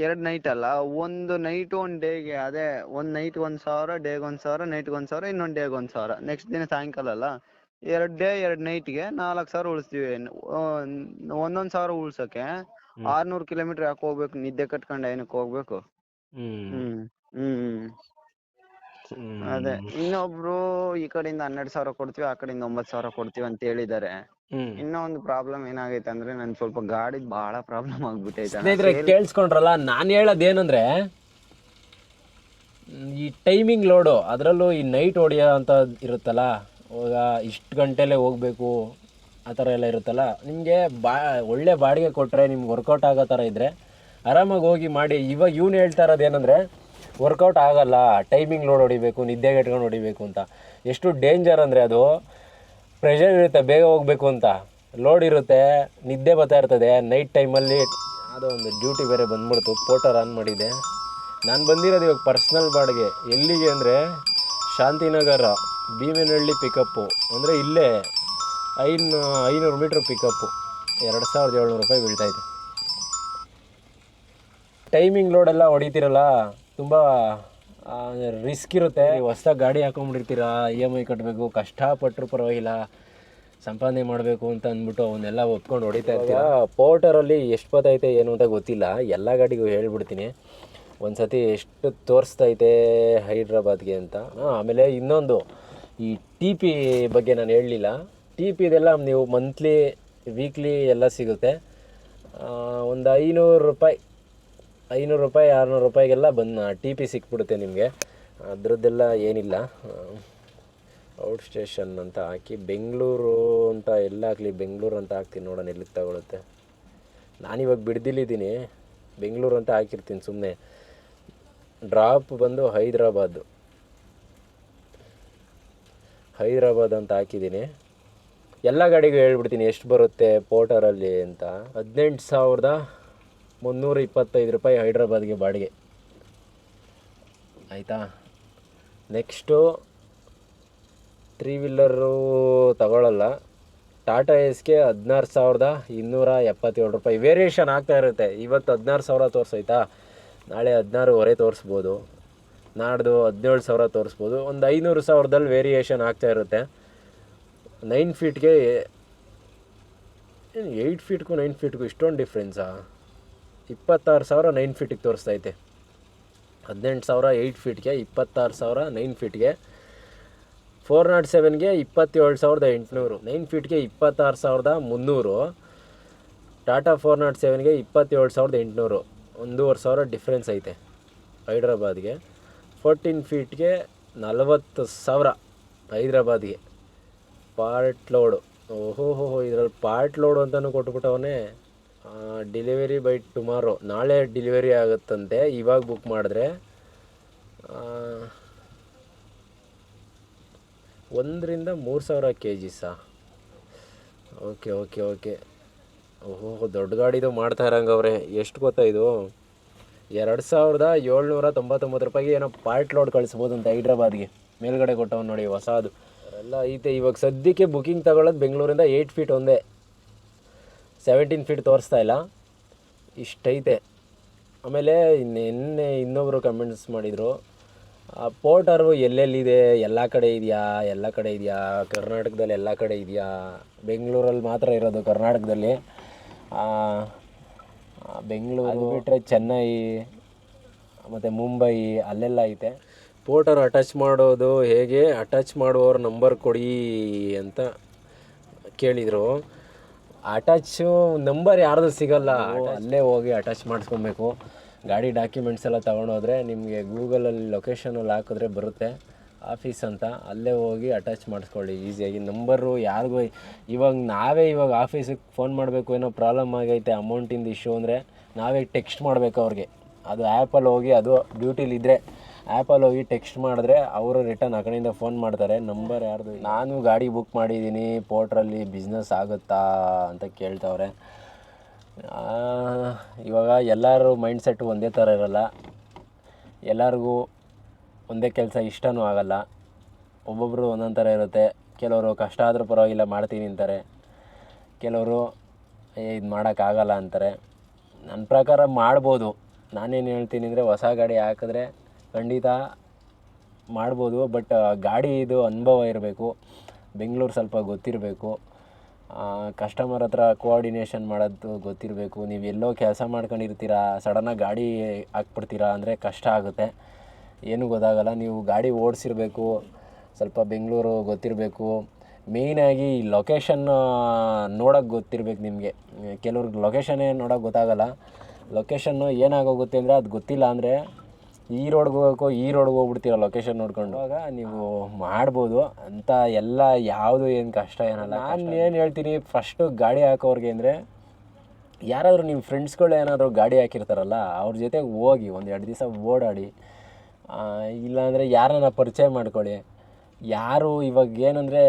Speaker 2: ಎರಡ್ ನೈಟ್ ಅಲ್ಲ ಒಂದು ನೈಟ್ ಒಂದ್ ಡೇಗೆ ಅದೇ ಒಂದ್ ನೈಟ್ ಒಂದ್ ಸಾವಿರ ಡೇಗ್ ಒಂದ್ ಸಾವಿರ ನೈಟ್ ಒಂದ್ ಸಾವಿರ ಇನ್ನೊಂದ್ ಡೇಗ್ ಒಂದ್ ಸಾವಿರ. ನೆಕ್ಸ್ಟ್ ದಿನ ಸಾಯಂಕಾಲ ಅಲ್ಲ ಎರಡ್ ಡೇ ಎರಡ್ ನೈಟ್ಗೆ ನಾಲ್ಕ್ ಸಾವಿರ ಉಳಿಸ್ತೀವಿ. ಒಂದೊಂದ್ ಸಾವಿರ ಉಳ್ಸಕ್ಕೆ ಆರ್ನೂರ್ ಕಿಲೋಮೀಟರ್ ಯಾಕೆ ಹೋಗ್ಬೇಕು? ನಿದ್ದೆ ಕಟ್ಕೊಂಡು ಏನಕ್ಕೆ ಹೋಗ್ಬೇಕು?
Speaker 1: ಹ್ಮ್
Speaker 2: ಹ್ಮ್. ಅದೇ ಇನ್ನೊಬ್ರು ಈ ಕಡೆಯಿಂದ ಹನ್ನೆರಡು ಸಾವಿರ ಕೊಡ್ತೀವಿ ಆ ಕಡೆಯಿಂದ ಒಂಬತ್ತು ಸಾವಿರ ಕೊಡ್ತೀವಿ ಅಂತ ಹೇಳಿದಾರೆ
Speaker 1: ಇನ್ನೊಂದು
Speaker 2: ಇನ್ನೂ ಒಂದು ಪ್ರಾಬ್ಲಮ್ ಏನಾಗೈತೆ ಅಂದ್ರೆ ನನ್ ಸ್ವಲ್ಪ ಗಾಡಿ ಬಹಳ ಪ್ರಾಬ್ಲಮ್ ಆಗ್ಬಿಟ್ಟೈತೆ ಅಣ್ಣ.
Speaker 1: ಸ್ನೇಹಿತರೆ ಕೇಳಿಸ್ಕೊಂಡ್ರಲ್ಲ ನಾನು ಹೇಳೋದೇನಂದ್ರೆ ಏನಂದ್ರೆ ಈ ಟೈಮಿಂಗ್ ಲೋಡು ಅದರಲ್ಲೂ ಈ ನೈಟ್ ಹೊಡೆಯೋ ಅಂತ ಇರುತ್ತಲ್ಲ ಇವಾಗ ಇಷ್ಟು ಗಂಟೆಲೇ ಹೋಗ್ಬೇಕು ಆ ಥರ ಎಲ್ಲ ಇರುತ್ತಲ್ಲ ನಿಮಗೆ ಬಾ ಒಳ್ಳೆ ಬಾಡಿಗೆ ಕೊಟ್ಟರೆ ನಿಮ್ಗೆ ವರ್ಕೌಟ್ ಆಗೋ ಥರ ಇದ್ದರೆ ಆರಾಮಾಗಿ ಹೋಗಿ ಮಾಡಿ. ಇವಾಗ ಇವ್ನು ಹೇಳ್ತಾ ಇರೋದು ಏನಂದರೆ ವರ್ಕೌಟ್ ಆಗಲ್ಲ ಟೈಮಿಂಗ್ ಲೋಡ್ ಹೊಡಿಬೇಕು, ನಿದ್ದೆಗೆ ಇಟ್ಕೊಂಡು ಹೊಡಿಬೇಕು ಅಂತ. ಎಷ್ಟು ಡೇಂಜರ್ ಅಂದರೆ ಅದು ಪ್ರೆಷರ್ ಇರುತ್ತೆ, ಬೇಗ ಹೋಗಬೇಕು ಅಂತ. ಲೋಡ್ ಇರುತ್ತೆ, ನಿದ್ದೆ ಬರ್ತಾ ಇರ್ತದೆ ನೈಟ್ ಟೈಮಲ್ಲಿ ಯಾವುದೋ ಒಂದು ಡ್ಯೂಟಿ ಬೇರೆ ಬಂದ್ಬಿಡ್ತು ಪೋಟರ್ ಆನ್ ಮಾಡಿದೆ. ನಾನು ಬಂದಿರೋದು ಇವಾಗ ಪರ್ಸ್ನಲ್ ಬಾಡಿಗೆ. ಎಲ್ಲಿಗೆ ಅಂದರೆ ಶಾಂತಿನಗರ, ಭೀಮನಹಳ್ಳಿ ಪಿಕಪ್ಪು ಅಂದರೆ ಇಲ್ಲೇ ಐನು, ಐನೂರು ಮೀಟ್ರ್ ಪಿಕಪ್ಪು ಎರಡು ಸಾವಿರದ ಏಳ್ನೂರು ರೂಪಾಯಿ ಬೀಳ್ತಾಯಿದೆ ಟೈಮಿಂಗ್ ಲೋಡೆಲ್ಲ ಹೊಡಿತೀರಲ್ಲ? ತುಂಬ ರಿಸ್ಕ್ ಇರುತ್ತೆ. ಹೊಸ್ದಾಗಿ ಗಾಡಿ ಹಾಕೊಂಡ್ಬಿಟ್ಟಿರ್ತೀರ ಇ ಎಂ ಐ ಕಟ್ಟಬೇಕು ಕಷ್ಟಪಟ್ಟರು ಪರವಾಗಿಲ್ಲ ಸಂಪಾದನೆ ಮಾಡಬೇಕು ಅಂತ ಅಂದ್ಬಿಟ್ಟು ಅವನ್ನೆಲ್ಲ ಒಪ್ಕೊಂಡು ಹೊಡಿತಾ ಇರ್ತೀರ? ಪೋರ್ಟರಲ್ಲಿ ಎಷ್ಟು ಬತ್ತೈತೆ ಏನು ಅಂತ ಗೊತ್ತಿಲ್ಲ. ಎಲ್ಲ ಗಾಡಿಗೂ ಹೇಳ್ಬಿಡ್ತೀನಿ. ಒಂದು ಸತಿ ಎಷ್ಟು ತೋರಿಸ್ತೈತೆ ಹೈದ್ರಾಬಾದ್ಗೆ ಅಂತ. ಆಮೇಲೆ ಇನ್ನೊಂದು ಈ ಟಿ ಪಿ ಬಗ್ಗೆ ನಾನು ಹೇಳಲಿಲ್ಲ. ಟಿ ಪಿದೆಲ್ಲ ನೀವು ಮಂತ್ಲಿ ವೀಕ್ಲಿ ಎಲ್ಲ ಸಿಗುತ್ತೆ. ಒಂದು ಐನೂರು ರೂಪಾಯಿ ಐನೂರು ರೂಪಾಯಿ, ಆರುನೂರು ರೂಪಾಯಿಗೆಲ್ಲ ಬಂದು ಟಿ ಪಿ ಸಿಕ್ಬಿಡುತ್ತೆ ನಿಮಗೆ. ಅದರದ್ದೆಲ್ಲ ಏನಿಲ್ಲ. ಔಟ್ ಸ್ಟೇಷನ್ ಅಂತ ಹಾಕಿ, ಬೆಂಗಳೂರು ಅಂತ ಎಲ್ಲ ಬೆಂಗಳೂರು ಅಂತ ಹಾಕ್ತೀನಿ ನೋಡೋಣ ಎಲ್ಲಿಗೆ ತಗೊಳುತ್ತೆ. ನಾನಿವಾಗ ಬಿಡ್ದಿಲ್ಲಿದ್ದೀನಿ. ಬೆಂಗಳೂರು ಅಂತ ಹಾಕಿರ್ತೀನಿ ಸುಮ್ಮನೆ ಡ್ರಾಪ್ ಬಂದು ಹೈದ್ರಾಬಾದ್. ಹೈದ್ರಾಬಾದ್ ಅಂತ ಹಾಕಿದ್ದೀನಿ. ಎಲ್ಲ ಗಾಡಿಗೂ ಹೇಳ್ಬಿಡ್ತೀನಿ, ಎಷ್ಟು ಬರುತ್ತೆ ಪೋರ್ಟರಲ್ಲಿ ಅಂತ. ಹದಿನೆಂಟು ಸಾವಿರದ ಮುನ್ನೂರ ಇಪ್ಪತ್ತೈದು ರೂಪಾಯಿ ಹೈದ್ರಾಬಾದ್ಗೆ ಬಾಡಿಗೆ. ಆಯಿತಾ? ನೆಕ್ಸ್ಟು ತ್ರೀ ವೀಲರು ತಗೊಳ್ಳಲ್ಲ ಟಾಟಾ ಎಸ್ಗೆ ಹದಿನಾರು ಸಾವಿರದ ಇನ್ನೂರ ಎಪ್ಪತ್ತೇಳು ರೂಪಾಯಿ. ವೇರಿಯೇಷನ್ ಆಗ್ತಾ ಇರುತ್ತೆ. ಇವತ್ತು ಹದಿನಾರು ಸಾವಿರ ತೋರಿಸೈತಾ ನಾಳೆ ಹದಿನಾರೂವರೆ ತೋರಿಸ್ಬೋದು. ನಾಡ್ದು ಹದಿನೇಳು ಸಾವಿರ ತೋರಿಸ್ಬೋದು. ಒಂದು ಐನೂರು ಸಾವಿರದಲ್ಲಿ ವೇರಿಯೇಷನ್ ಆಗ್ತಾ ಇರುತ್ತೆ. ನೈನ್ ಫೀಟ್ಗೆ ಏನು ಏಯ್ಟ್ ಫೀಟ್ಗೂ, ನೈನ್ ಫೀಟ್ಗೂ ಇಷ್ಟೊಂದು ಡಿಫ್ರೆನ್ಸಾ? ಇಪ್ಪತ್ತಾರು ಸಾವಿರ ನೈನ್ ಫೀಟಿಗೆ ತೋರಿಸ್ತೈತೆ. ಹದಿನೆಂಟು ಸಾವಿರ ಏಯ್ಟ್ ಫೀಟ್ಗೆ ಇಪ್ಪತ್ತಾರು ಸಾವಿರ ನೈನ್ ಫೀಟ್ಗೆ ಫೋರ್ ನಾಟ್ ಸೆವೆನ್ಗೆ ಇಪ್ಪತ್ತೇಳು ಸಾವಿರದ ಎಂಟುನೂರು. ನೈನ್ ಫೀಟ್ಗೆ ಇಪ್ಪತ್ತಾರು ಸಾವಿರದ ಮುನ್ನೂರು. ಟಾಟಾ ಫೋರ್ ನಾಟ್ ಸೆವೆನ್ಗೆ ಇಪ್ಪತ್ತೇಳು ಸಾವಿರದ ಎಂಟುನೂರು. ಒಂದೂವರೆ ಸಾವಿರ ಡಿಫ್ರೆನ್ಸ್ ಐತೆ ಹೈದ್ರಾಬಾದ್ಗೆ. ಫೋರ್ಟೀನ್ ಫೀಟ್ಗೆ ನಲವತ್ತು ಸಾವಿರ ಹೈದ್ರಾಬಾದ್ಗೆ. ಪಾರ್ಟ್ ಲೋಡು ಓಹೋ ಹೋ ಇದ್ರಲ್ಲಿ ಪಾರ್ಟ್ ಲೋಡು ಅಂತಲೂ ಕೊಟ್ಬಿಟ್ಟವನೇ. ಡೆಲಿವರಿ ಬೈ ಟುಮಾರೋ ನಾಳೆ ಡೆಲಿವರಿ ಆಗುತ್ತಂತೆ. ಇವಾಗ ಬುಕ್ ಮಾಡಿದ್ರೆ ಒಂದರಿಂದ ಮೂರು ಸಾವಿರ ಕೆ ಜಿ ಸಾ. ಓಕೆ ಓಕೆ ಓಕೆ ಓಹೋ, ದೊಡ್ಡ ಗಾಡಿದು ಮಾಡ್ತಾ ಇರಂಗವ್ರೆ ಎಷ್ಟು ಗೊತ್ತಾ ಇದು? ಎರಡು ಸಾವಿರದ ಏಳ್ನೂರ ತೊಂಬತ್ತೊಂಬತ್ತು ರೂಪಾಯಿಗೆ ಏನೋ ಪಾರ್ಟ್ ಲೋಡ್ ಕಳಿಸ್ಬೋದು ಅಂತ ಹೈದ್ರಾಬಾದ್ಗೆ. ಮೇಲ್ಗಡೆ ಕೊಟ್ಟವನು ನೋಡಿ, ಹೊಸದು. ಎಲ್ಲ ಐತೆ. ಇವಾಗ ಸದ್ಯಕ್ಕೆ ಬುಕಿಂಗ್ ತಗೊಳ್ಳೋದು ಬೆಂಗಳೂರಿಂದ ಏಯ್ಟ್ ಫೀಟ್ ಒಂದೇ. ಸೆವೆಂಟೀನ್ ಫೀಟ್ ತೋರಿಸ್ತಾ ಇಲ್ಲ. ಇಷ್ಟೈತೆ. ಆಮೇಲೆ ನಿನ್ನೆ ಇನ್ನೊಬ್ಬರು ಕಮೆಂಟ್ಸ್ ಮಾಡಿದರು ಪೋರ್ಟರು ಎಲ್ಲೆಲ್ಲಿದೆ? ಎಲ್ಲ ಕಡೆ ಇದೆಯಾ? ಎಲ್ಲ ಕಡೆ ಇದೆಯಾ? ಕರ್ನಾಟಕದಲ್ಲಿ ಎಲ್ಲ ಕಡೆ ಇದೆಯಾ? ಬೆಂಗಳೂರಲ್ಲಿ ಮಾತ್ರ ಇರೋದು ಕರ್ನಾಟಕದಲ್ಲಿ. ಬೆಂಗಳೂರು ಬಿಟ್ಟರೆ ಚೆನ್ನೈ ಮತ್ತು ಮುಂಬೈ ಅಲ್ಲೆಲ್ಲ ಐತೆ. ಪೋರ್ಟರ್ ಅಟ್ಯಾಚ್ ಮಾಡೋದು ಹೇಗೆ? ಅಟ್ಯಾಚ್ ಮಾಡುವವ್ರ ನಂಬರ್ ಕೊಡಿ ಅಂತ ಕೇಳಿದರು. ಅಟ್ಯಾಚು ನಂಬರ್ ಯಾರ್ದು ಸಿಗಲ್ಲ. ಅಲ್ಲೇ ಹೋಗಿ ಅಟ್ಯಾಚ್ ಮಾಡಿಸ್ಕೊಬೇಕು. ಗಾಡಿ ಡಾಕ್ಯುಮೆಂಟ್ಸ್ ಎಲ್ಲ ತೊಗೊಂಡೋದ್ರೆ ನಿಮಗೆ ಗೂಗಲಲ್ಲಿ ಲೊಕೇಶನಲ್ಲಿ ಹಾಕಿದ್ರೆ ಬರುತ್ತೆ. ಆಫೀಸ್ ಅಂತ ಅಲ್ಲೇ ಹೋಗಿ ಅಟ್ಯಾಚ್ ಮಾಡಿಸ್ಕೊಳ್ಳಿ ಈಸಿಯಾಗಿ ನಂಬರು ಯಾರಿಗೂ ಇವಾಗ ನಾವೇ ಇವಾಗ ಆಫೀಸಿಗೆ ಫೋನ್ ಮಾಡಬೇಕು ಏನೋ ಪ್ರಾಬ್ಲಮ್ ಆಗೈತೆ ಅಮೌಂಟಿಂದ ಇಶ್ಯೂ ಅಂದರೆ ನಾವೇ ಟೆಕ್ಸ್ಟ್ ಮಾಡಬೇಕು ಅವ್ರಿಗೆ. ಅದು ಆ್ಯಪಲ್ಲಿ ಹೋಗಿ ಅದು ಡ್ಯೂಟಿಲಿದ್ದರೆ ಆ್ಯಪಲ್ಲಿ ಹೋಗಿ ಟೆಕ್ಸ್ಟ್ ಮಾಡಿದ್ರೆ ಅವರು ರಿಟರ್ನ್ ಆ ಫೋನ್ ಮಾಡ್ತಾರೆ. ನಂಬರ್ ಯಾರ್ದು? ನಾನು ಗಾಡಿ ಬುಕ್ ಮಾಡಿದ್ದೀನಿ ಪೋರ್ಟ್ರಲ್ಲಿ ಬಿಸ್ನೆಸ್ ಆಗುತ್ತಾ ಅಂತ ಕೇಳ್ತವ್ರೆ. ಇವಾಗ ಎಲ್ಲರೂ ಮೈಂಡ್ಸೆಟ್ ಒಂದೇ ಥರ ಇರಲ್ಲ. ಎಲ್ಲರಿಗೂ ಒಂದೇ ಕೆಲಸ ಇಷ್ಟನೂ ಆಗಲ್ಲ. ಒಬ್ಬೊಬ್ಬರು ಒಂದೊಂದು ಥರ ಇರುತ್ತೆ. ಕೆಲವರು ಕಷ್ಟ ಆದರೂ ಪರವಾಗಿಲ್ಲ, ಮಾಡ್ತೀನಿ ಅಂತಾರೆ. ಕೆಲವರು ಇದು ಮಾಡೋಕ್ಕಾಗಲ್ಲ ಅಂತಾರೆ. ನನ್ನ ಪ್ರಕಾರ ಮಾಡ್ಬೋದು. ನಾನೇನು ಹೇಳ್ತೀನಿ ಅಂದರೆ ಹೊಸ ಗಾಡಿ ಹಾಕಿದ್ರೆ ಖಂಡಿತ ಮಾಡ್ಬೋದು ಬಟ್ ಗಾಡಿ ಇದು ಅನುಭವ ಇರಬೇಕು. ಬೆಂಗಳೂರು ಸ್ವಲ್ಪ ಗೊತ್ತಿರಬೇಕು. ಕಸ್ಟಮರ್ ಹತ್ರ ಕೋಆರ್ಡಿನೇಷನ್ ಮಾಡೋದು ಗೊತ್ತಿರಬೇಕು. ನೀವು ಎಲ್ಲೋ ಕೆಲಸ ಮಾಡ್ಕೊಂಡಿರ್ತೀರಾ ಸಡನ್ನಾಗಿ ಗಾಡಿ ಹಾಕ್ಬಿಡ್ತೀರಾ ಅಂದರೆ ಕಷ್ಟ ಆಗುತ್ತೆ. ಏನೂ ಗೊತ್ತಾಗಲ್ಲ, ನೀವು ಗಾಡಿ ಓಡಿಸಿರ್ಬೇಕು, ಸ್ವಲ್ಪ ಬೆಂಗಳೂರು ಗೊತ್ತಿರಬೇಕು. ಮೇಯ್ನಾಗಿ ಲೊಕೇಶನ್ ನೋಡೋಕ್ಕೆ ಗೊತ್ತಿರಬೇಕು ನಿಮಗೆ. ಕೆಲವ್ರಿಗೆ ಲೊಕೇಶನ್ನೇ ನೋಡೋಕ್ಕೆ ಗೊತ್ತಾಗಲ್ಲ. ಲೊಕೇಶನ್ನು ಏನಾಗೋಗುತ್ತೆ ಅಂದರೆ ಅದು ಗೊತ್ತಿಲ್ಲ ಅಂದರೆ ಈ ರೋಡ್ಗೆ ಹೋಗೋಕ್ಕೋ ಈ ರೋಡ್ಗೆ ಹೋಗ್ಬಿಡ್ತೀರ ಲೊಕೇಶನ್ ನೋಡ್ಕೊಂಡು? ಆಗ ನೀವು ಮಾಡ್ಬೋದು. ಅಂತ ಎಲ್ಲ ಯಾವುದು ಏನು ಕಷ್ಟ ಏನಲ್ಲ ನಾನು ಏನು ಹೇಳ್ತೀನಿ ಫಸ್ಟು ಗಾಡಿ ಹಾಕೋರ್ಗೆ ಅಂದರೆ ಯಾರಾದರೂ ನಿಮ್ಮ ಫ್ರೆಂಡ್ಸ್ಗಳು ಏನಾದರೂ ಗಾಡಿ ಹಾಕಿರ್ತಾರಲ್ಲ ಅವ್ರ ಜೊತೆ ಹೋಗಿ ಒಂದು ಎರಡು ದಿವಸ ಓಡಾಡಿ ಇಲ್ಲಾಂದರೆ ಯಾರನ್ನ ಪರಿಚಯ ಮಾಡ್ಕೊಳ್ಳಿ. ಯಾರು ಇವಾಗ ಏನಂದರೆ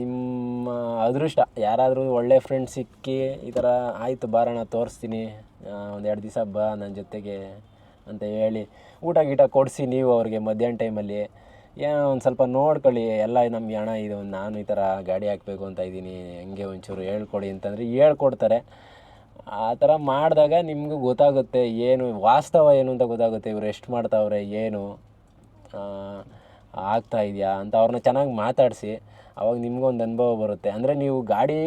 Speaker 1: ನಿಮ್ಮ ಅದೃಷ್ಟ ಯಾರಾದರೂ ಒಳ್ಳೆ ಫ್ರೆಂಡ್ ಸಿಕ್ಕಿ ಈ ಥರ ಆಯಿತು ಬಾರಣ ತೋರಿಸ್ತೀನಿ. ಒಂದು ಎರಡು ದಿವಸ ಬಾ ನನ್ನ ಜೊತೆಗೆ. ಅಂತ ಹೇಳಿ ಊಟ ಗೀಟ ಕೊಡಿಸಿ ನೀವು ಅವ್ರಿಗೆ ಮಧ್ಯಾಹ್ನ ಟೈಮಲ್ಲಿ ಏನೋ ಒಂದು ಸ್ವಲ್ಪ ನೋಡ್ಕೊಳ್ಳಿ, ಎಲ್ಲ ನಮಗೆ ಹಣ ಇದು ನಾನು ಈ ಥರ ಗಾಡಿ ಹಾಕಬೇಕು ಅಂತ ಇದ್ದೀನಿ, ಹೆಂಗೆ ಒಂಚೂರು ಹೇಳ್ಕೊಡಿ ಅಂತಂದರೆ ಹೇಳ್ಕೊಡ್ತಾರೆ. ಆ ಥರ ಮಾಡಿದಾಗ ನಿಮಗೂ ಗೊತ್ತಾಗುತ್ತೆ ಏನು, ವಾಸ್ತವ ಏನು ಅಂತ ಗೊತ್ತಾಗುತ್ತೆ, ಇವ್ರು ಎಷ್ಟು ಮಾಡ್ತಾವ್ರೆ, ಏನು ಆಗ್ತಾ ಇದೆಯಾ ಅಂತ ಅವ್ರನ್ನ ಚೆನ್ನಾಗಿ ಮಾತಾಡಿಸಿ, ಅವಾಗ ನಿಮ್ಗೊಂದು ಅನುಭವ ಬರುತ್ತೆ. ಅಂದರೆ ನೀವು ಗಾಡಿ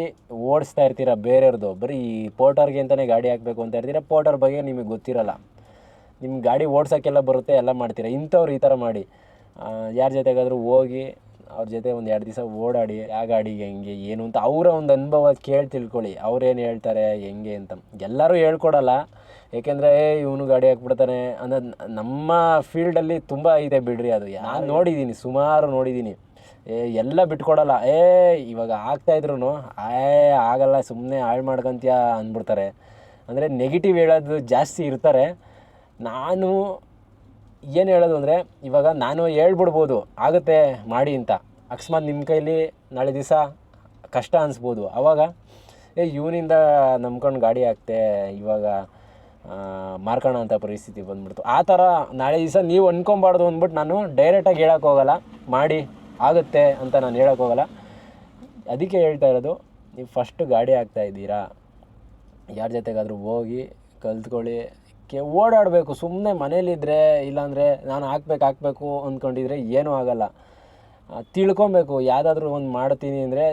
Speaker 1: ಓಡಿಸ್ತಾ ಇರ್ತೀರ ಬೇರೆಯವ್ರದ್ದು ಬರೀ ಈ ಪೋರ್ಟರ್ಗೆ ಅಂತಲೇ ಗಾಡಿ ಹಾಕಬೇಕು ಅಂತ ಇರ್ತೀರ ಪೋರ್ಟರ್ ಬಗ್ಗೆ ನಿಮಗೆ ಗೊತ್ತಿರಲ್ಲ. ನಿಮ್ಮ ಗಾಡಿ ಓಡ್ಸೋಕ್ಕೆಲ್ಲ ಬರುತ್ತೆ ಎಲ್ಲ ಮಾಡ್ತೀರ? ಇಂಥವ್ರು ಈ ಥರ ಮಾಡಿ. ಯಾರ ಜೊತೆಗಾದರೂ ಹೋಗಿ ಅವ್ರ ಜೊತೆ ಒಂದು ಎರಡು ದಿವಸ ಓಡಾಡಿ ಆ ಗಾಡಿಗೆ ಹೆಂಗೆ ಏನು ಅಂತ ಅವರ ಒಂದು ಅನುಭವ ಕೇಳಿ ತಿಳ್ಕೊಳ್ಳಿ. ಅವ್ರೇನು ಹೇಳ್ತಾರೆ ಹೆಂಗೆ ಅಂತ. ಎಲ್ಲರೂ ಹೇಳ್ಕೊಡಲ್ಲ. ಏಕೆಂದರೆ ಇವನು ಗಾಡಿ ಹಾಕ್ಬಿಡ್ತಾನೆ ಅನ್ನೋದು ನಮ್ಮ ಫೀಲ್ಡಲ್ಲಿ ತುಂಬ ಇದೆ ಬಿಡ್ರಿ ಅದು. ನಾನು ನೋಡಿದ್ದೀನಿ ಸುಮಾರು ನೋಡಿದ್ದೀನಿ ಏ ಎಲ್ಲ ಬಿಟ್ಕೊಡಲ್ಲ. ಏ ಇವಾಗ ಆಗ್ತಾಯಿದ್ರು ಏ ಆಗಲ್ಲ ಸುಮ್ಮನೆ ಹಾಳು ಮಾಡ್ಕೊಂತೀಯ ಅಂದ್ಬಿಡ್ತಾರೆ. ಅಂದರೆ ನೆಗೆಟಿವ್ ಹೇಳೋದು ಜಾಸ್ತಿ ಇರ್ತಾರೆ. ನಾನು ಏನು ಹೇಳೋದು ಅಂದರೆ, ಇವಾಗ ನಾನು ಹೇಳ್ಬಿಡ್ಬೋದು, ಆಗುತ್ತೆ, ಮಾಡಿ ಅಂತ. ಅಕಸ್ಮಾತ್ ನಿಮ್ಮ ಕೈಲಿ ನಾಳೆ ದಿವಸ ಕಷ್ಟ ಅನಿಸ್ಬೋದು. ಆವಾಗ ಏ, ಇವನಿಂದ ನಂಬ್ಕೊಂಡು ಗಾಡಿ ಹಾಕ್ತೆ, ಇವಾಗ ಮಾರ್ಕೋಣ ಅಂತ ಪರಿಸ್ಥಿತಿ ಬಂದ್ಬಿಡ್ತು. ಆ ಥರ ನಾಳೆ ದಿವಸ ನೀವು ಅಂದ್ಕೊಬಾರ್ದು ಅಂದ್ಬಿಟ್ಟು ನಾನು ಡೈರೆಕ್ಟಾಗಿ ಹೇಳೋಕ್ಕೋಗಲ್ಲ ಮಾಡಿ, ಆಗುತ್ತೆ ಅಂತ ನಾನು ಹೇಳೋಕ್ಕೋಗಲ್ಲ ಅದಕ್ಕೆ ಹೇಳ್ತಾ ಇರೋದು, ನೀವು ಫಸ್ಟು ಗಾಡಿ ಹಾಕ್ತಾ ಇದ್ದೀರಾ. ಯಾರ ಜೊತೆಗಾದರೂ ಹೋಗಿ ಕಲ್ತ್ಕೊಳ್ಳಿ ಕೆ, ಓಡಾಡಬೇಕು ಸುಮ್ಮನೆ ಮನೇಲಿದ್ದರೆ ಇಲ್ಲಾಂದರೆ ನಾನು ಹಾಕ್ಬೇಕು ಹಾಕ್ಬೇಕು ಅಂದ್ಕೊಂಡಿದ್ರೆ ಏನೂ ಆಗಲ್ಲ. ತಿಳ್ಕೊಬೇಕು, ಯಾವುದಾದ್ರೂ ಒಂದು ಮಾಡ್ತೀನಿ ಅಂದರೆ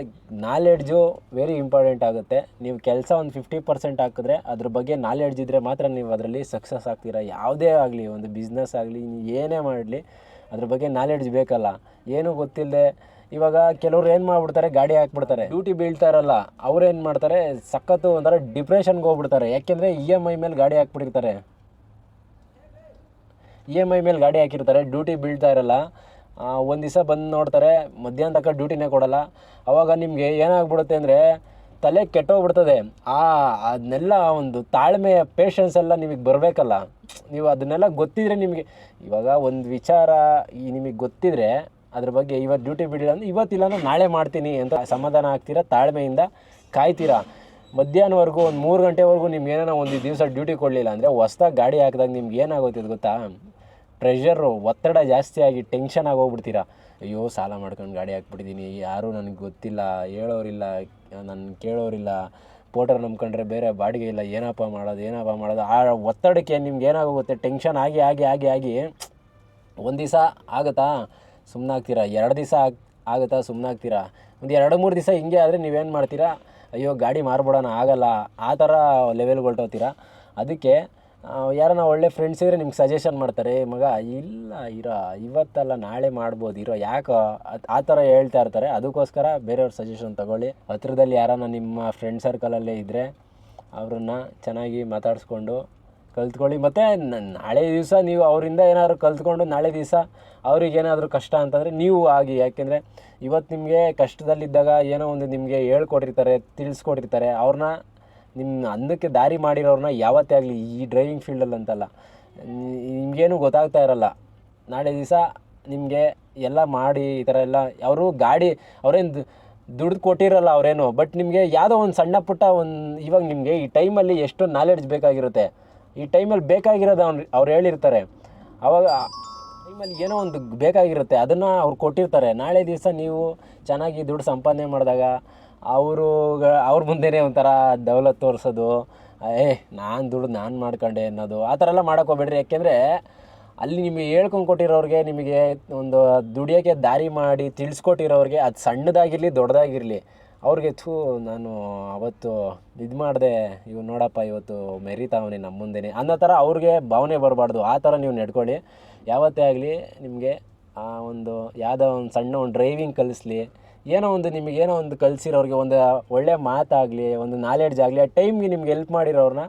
Speaker 1: ನಾಲೆಡ್ಜು ವೆರಿ ಇಂಪಾರ್ಟೆಂಟ್ ಆಗುತ್ತೆ. ನೀವು ಕೆಲಸ ಒಂದು ಫಿಫ್ಟಿ ಪರ್ಸೆಂಟ್ ಹಾಕಿದ್ರೆ ಅದ್ರ ಬಗ್ಗೆ ನಾಲೆಡ್ಜ್ ಇದ್ದರೆ ಮಾತ್ರ ನೀವು ಅದರಲ್ಲಿ ಸಕ್ಸಸ್ ಆಗ್ತೀರಾ. ಯಾವುದೇ ಆಗಲಿ, ಒಂದು ಬಿಸ್ನೆಸ್ ಆಗಲಿ, ಏನೇ ಮಾಡಲಿ, ಅದ್ರ ಬಗ್ಗೆ ನಾಲೆಡ್ಜ್ ಬೇಕಲ್ಲ. ಏನೂ ಗೊತ್ತಿಲ್ಲದೆ ಇವಾಗ ಕೆಲವ್ರು ಏನು ಮಾಡ್ಬಿಡ್ತಾರೆ, ಗಾಡಿ ಹಾಕ್ಬಿಡ್ತಾರೆ. ಡ್ಯೂಟಿ ಬೀಳ್ತಾ ಇರಲ್ಲ. ಅವ್ರು ಏನು ಮಾಡ್ತಾರೆ, ಸಖತ್ತು ಒಂಥರ ಡಿಪ್ರೆಷನ್ಗೆ ಹೋಗ್ಬಿಡ್ತಾರೆ. ಯಾಕೆಂದರೆ ಇ ಎಂ ಐ ಮೇಲೆ ಗಾಡಿ ಹಾಕ್ಬಿಟ್ಟಿರ್ತಾರೆ. ಇ ಎಂ ಐ ಮೇಲೆ ಗಾಡಿ ಹಾಕಿರ್ತಾರೆ ಡ್ಯೂಟಿ ಬೀಳ್ತಾ ಇರಲ್ಲ. ಒಂದು ದಿವಸ ಬಂದು ನೋಡ್ತಾರೆ, ಮಧ್ಯಾಹ್ನ ತನಕ ಡ್ಯೂಟಿನೇ ಕೊಡಲ್ಲ. ಅವಾಗ ನಿಮಗೆ ಏನಾಗ್ಬಿಡುತ್ತೆ ಅಂದರೆ, ತಲೆ ಕೆಟ್ಟೋಗ್ಬಿಡ್ತದೆ. ಆ, ಅದನ್ನೆಲ್ಲ ಒಂದು ತಾಳ್ಮೆಯ ಪೇಷನ್ಸ್ ಎಲ್ಲ ನಿಮಗೆ ಬರಬೇಕಲ್ಲ. ನೀವು ಅದನ್ನೆಲ್ಲ ಗೊತ್ತಿದ್ರೆ ನಿಮಗೆ, ಇವಾಗ ಒಂದು ವಿಚಾರ ಈ ನಿಮಗೆ ಗೊತ್ತಿದ್ರೆ ಅದ್ರ ಬಗ್ಗೆ ಇವತ್ತು ಡ್ಯೂಟಿ ಬಿಡಿಲ್ಲ ಅಂದ್ರೆ ಇವತ್ತಿಲ್ಲ ಅಂದ್ರೆ ನಾಳೆ ಮಾಡ್ತೀನಿ ಅಂತ ಸಮಾಧಾನ ಆಗ್ತೀರಾ? ತಾಳ್ಮೆಯಿಂದ ಕಾಯ್ತೀರಾ? ಮಧ್ಯಾಹ್ನವರೆಗೂ ಒಂದು ಮೂರು ಗಂಟೆವರೆಗೂ ನಿಮ್ಗೆ ಏನೋ ಒಂದು ದಿವಸ ಡ್ಯೂಟಿ ಕೊಡಲಿಲ್ಲ ಅಂದರೆ ಹೊಸ್ದಾಗಿ ಗಾಡಿ ಹಾಕಿದಾಗ ನಿಮ್ಗೆ ಏನಾಗುತ್ತೆ ಗೊತ್ತಾ? ಪ್ರೆಷರು ಒತ್ತಡ ಜಾಸ್ತಿ ಆಗಿ ಟೆನ್ಷನ್ ಆಗೋಗ್ಬಿಡ್ತೀರಾ ಅಯ್ಯೋ, ಸಾಲ ಮಾಡ್ಕೊಂಡು ಗಾಡಿ ಹಾಕ್ಬಿಟ್ಟಿದ್ದೀನಿ ಯಾರೂ ನನಗೆ ಗೊತ್ತಿಲ್ಲ, ಹೇಳೋರಿಲ್ಲ ನನ್ನ ಕೇಳೋರಿಲ್ಲ ಪೋಟರ್ ನಂಬ್ಕೊಂಡ್ರೆ ಬೇರೆ ಬಾಡಿಗೆ ಇಲ್ಲ, ಏನಪ್ಪ ಮಾಡೋದು ಏನಪ್ಪ ಮಾಡೋದು, ಆ ಒತ್ತಡಕ್ಕೆ ನಿಮ್ಗೆ ಏನಾಗೋಗುತ್ತೆ? ಟೆನ್ಷನ್ ಆಗಿ ಆಗಿ ಆಗಿ ಆಗಿ ಒಂದು ದಿವಸ ಆಗುತ್ತಾ? ಸುಮ್ಮನಾಗ್ತೀರಾ ಎರಡು ದಿವಸ ಆಗ್, ಆಗುತ್ತಾ? ಸುಮ್ಮನಾಗ್ತೀರಾ ಒಂದು ಎರಡು ಮೂರು ದಿವಸ ಹಿಂಗೆ ಆದರೆ ನೀವೇನು ಮಾಡ್ತೀರಾ? ಅಯ್ಯೋ, ಗಾಡಿ ಮಾರ್ಬಿಡೋಣ, ಆಗಲ್ಲ. ಆ ಥರ ಲೆವೆಲ್ಗೆ ಅದಕ್ಕೆ ಯಾರನ್ನ ಒಳ್ಳೆ ಫ್ರೆಂಡ್ಸ್ ಇದ್ದರೆ ನಿಮ್ಗೆ ಸಜೆಷನ್ ಮಾಡ್ತಾರೆ, "ಏ ಮಗ, ಇಲ್ಲ ಇರೋ, ಇವತ್ತಲ್ಲ ನಾಳೆ ಮಾಡ್ಬೋದು, ಇರೋ, ಯಾಕೆ? ಆ ಥರ ಹೇಳ್ತಾ ಇರ್ತಾರೆ. ಅದಕ್ಕೋಸ್ಕರ ಬೇರೆಯವ್ರ ಸಜೆಷನ್ ತಗೊಳ್ಳಿ. ಹತ್ರದಲ್ಲಿ ಯಾರನ್ನ ನಿಮ್ಮ ಫ್ರೆಂಡ್ ಸರ್ಕಲಲ್ಲೇ ಇದ್ದರೆ ಅವ್ರನ್ನ ಚೆನ್ನಾಗಿ ಮಾತಾಡಿಸ್ಕೊಂಡು ಕಲ್ತ್ಕೊಳ್ಳಿ. ಮತ್ತು ನಾಳೆ ದಿವಸ ನೀವು ಅವರಿಂದ ಏನಾದರೂ ಕಲ್ತ್ಕೊಂಡು ನಾಳೆ ದಿವಸ ಅವ್ರಿಗೆ ಏನಾದರೂ ಕಷ್ಟ ಅಂತಂದರೆ ನೀವು ಆಗಿ. ಯಾಕೆಂದರೆ ಇವತ್ತು ನಿಮಗೆ ಕಷ್ಟದಲ್ಲಿದ್ದಾಗ ಏನೋ ಒಂದು ನಿಮಗೆ ಹೇಳ್ಕೊಟ್ಟಿರ್ತಾರೆ, ತಿಳಿಸ್ಕೊಟ್ಟಿರ್ತಾರೆ. ಅವ್ರನ್ನ ನಿಮ್ಮ ಅನ್ನಕ್ಕೆ ದಾರಿ ಮಾಡಿರೋರನ್ನ ಯಾವತ್ತೇ ಆಗಲಿ ಈ ಡ್ರೈವಿಂಗ್ ಫೀಲ್ಡಲ್ಲಿ ಅಂತಲ್ಲ. ನಿಮ್ಗೇನು ಗೊತ್ತಾಗ್ತಾ ಇರಲ್ಲ. ನಾಳೆ ದಿವಸ ನಿಮಗೆ ಎಲ್ಲ ಮಾಡಿ, ಈ ಥರ ಎಲ್ಲ ಅವರು ಗಾಡಿ, ಅವರೇನು ದುಡ್ದು ಕೊಟ್ಟಿರಲ್ಲ ಅವರೇನು ಬಟ್ ನಿಮಗೆ ಯಾವುದೋ ಒಂದು ಸಣ್ಣ ಪುಟ್ಟ ಒಂದು, ಇವಾಗ ನಿಮಗೆ ಈ ಟೈಮಲ್ಲಿ ಎಷ್ಟು ನಾಲೆಡ್ಜ್ ಬೇಕಾಗಿರುತ್ತೆ. ಈ ಟೈಮಲ್ಲಿ ಬೇಕಾಗಿರೋದು ಅವ್ನು ಅವ್ರು ಹೇಳಿರ್ತಾರೆ. ಅವಾಗ ಟೈಮಲ್ಲಿ ಏನೋ ಒಂದು ಬೇಕಾಗಿರುತ್ತೆ, ಅದನ್ನು ಅವ್ರು ಕೊಟ್ಟಿರ್ತಾರೆ. ನಾಳೆ ದಿವಸ ನೀವು ಚೆನ್ನಾಗಿ ದುಡ್ಡು ಸಂಪಾದನೆ ಮಾಡಿದಾಗ ಅವರು ಅವ್ರ ಮುಂದೆನೇ ಒಂಥರ ದೌಲತ್ ತೋರಿಸೋದು. ಏ, ನಾನು ದುಡ್ಡು ನಾನು ಮಾಡ್ಕೊಂಡೆ ಅನ್ನೋದು. ಆ ಥರ ಎಲ್ಲ ಮಾಡೋಕ್ಕೆ ಹೋಗ್ಬೇಡ್ರಿ. ಯಾಕೆಂದರೆ ಅಲ್ಲಿ ನಿಮಗೆ ಹೇಳ್ಕೊಂಡು ಕೊಟ್ಟಿರೋರಿಗೆ ನಿಮಗೆ ಒಂದು ದುಡಿಯೋಕ್ಕೆ ದಾರಿ ಮಾಡಿ ತಿಳಿಸ್ಕೊಟ್ಟಿರೋರಿಗೆ ಅದು ಸಣ್ಣದಾಗಿರಲಿ ದೊಡ್ಡದಾಗಿರಲಿ ಅವ್ರಿಗೆ ಥೂ, ನಾನು ಅವತ್ತು ಇದು ಮಾಡಿದೆ, ಇವ್ನು ನೋಡಪ್ಪ, ಇವತ್ತು ಮೆರಿತಾವನೆ ನಮ್ಮ ಮುಂದೆನೇ. ಅನ್ನೋ ಥರ ಅವ್ರಿಗೆ ಭಾವನೆ ಬರಬಾರ್ದು. ಆ ಥರ ನೀವು ನಡ್ಕೊಳ್ಳಿ. ಯಾವತ್ತೇ ಆಗಲಿ ನಿಮಗೆ ಆ ಒಂದು, ಯಾವುದೋ ಒಂದು ಸಣ್ಣ ಒಂದು ಡ್ರೈವಿಂಗ್ ಕಲಿಸ್ಲಿ, ಏನೋ ಒಂದು ನಿಮಗೆ ಏನೋ ಒಂದು ಕಲಿಸಿರೋರಿಗೆ ಒಂದು ಒಳ್ಳೆಯ ಮಾತಾಗಲಿ, ಒಂದು ನಾಲೆಡ್ಜ್ ಆಗಲಿ, ಆ ಟೈಮ್ಗೆ ನಿಮ್ಗೆ ಹೆಲ್ಪ್ ಮಾಡಿರೋರನ್ನ